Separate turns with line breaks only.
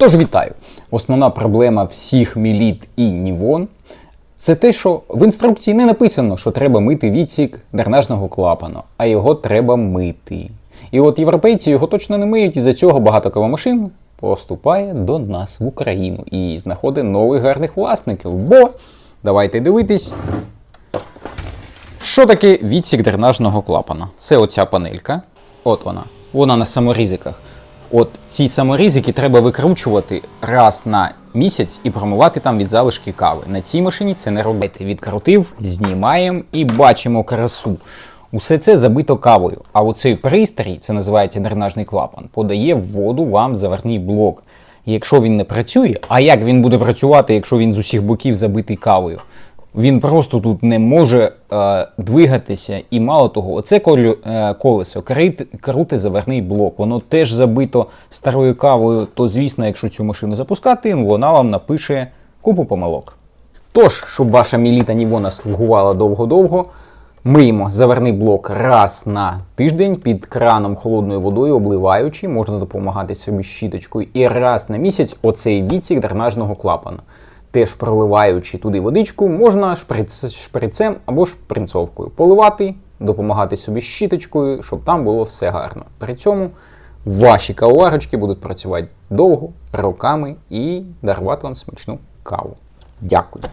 Тож вітаю! Основна проблема всіх міліт і Нівон це те, що в інструкції не написано, що треба мити відсік дренажного клапану, а його треба мити. І от європейці його точно не миють, і за цього багато кавомашин поступає до нас в Україну і знаходить нових гарних власників. Бо давайте дивитись. Що таке відсік дренажного клапана? Це оця панелька. От вона. Вона на саморізиках. От ці саморізики треба викручувати раз на місяць і промивати там від залишки кави. На цій машині це не робити. Відкрутив, знімаємо і бачимо красу. Усе це забито кавою. А оцей пристрій, це називається дренажний клапан, подає в воду вам в заварний блок. Якщо він не працює, а як він буде працювати, якщо він з усіх боків забитий кавою? Він просто тут не може е, двигатися, і мало того, оце колю, е, колесо крути заверний блок. Воно теж забито старою кавою. То, звісно, якщо цю машину запускати, вона вам напише купу помилок. Тож, щоб ваша міліта Нівона слугувала довго-довго, миємо заверний блок раз на тиждень під краном холодною водою, обливаючи, можна допомагати собі щіточкою, і раз на місяць оцей відсік дренажного клапана. Теж проливаючи туди водичку, можна шприц, шприцем або шпринцовкою поливати, допомагати собі щіточкою, щоб там було все гарно. При цьому ваші кавоварочки будуть працювати довго, роками і дарувати вам смачну каву. Дякую.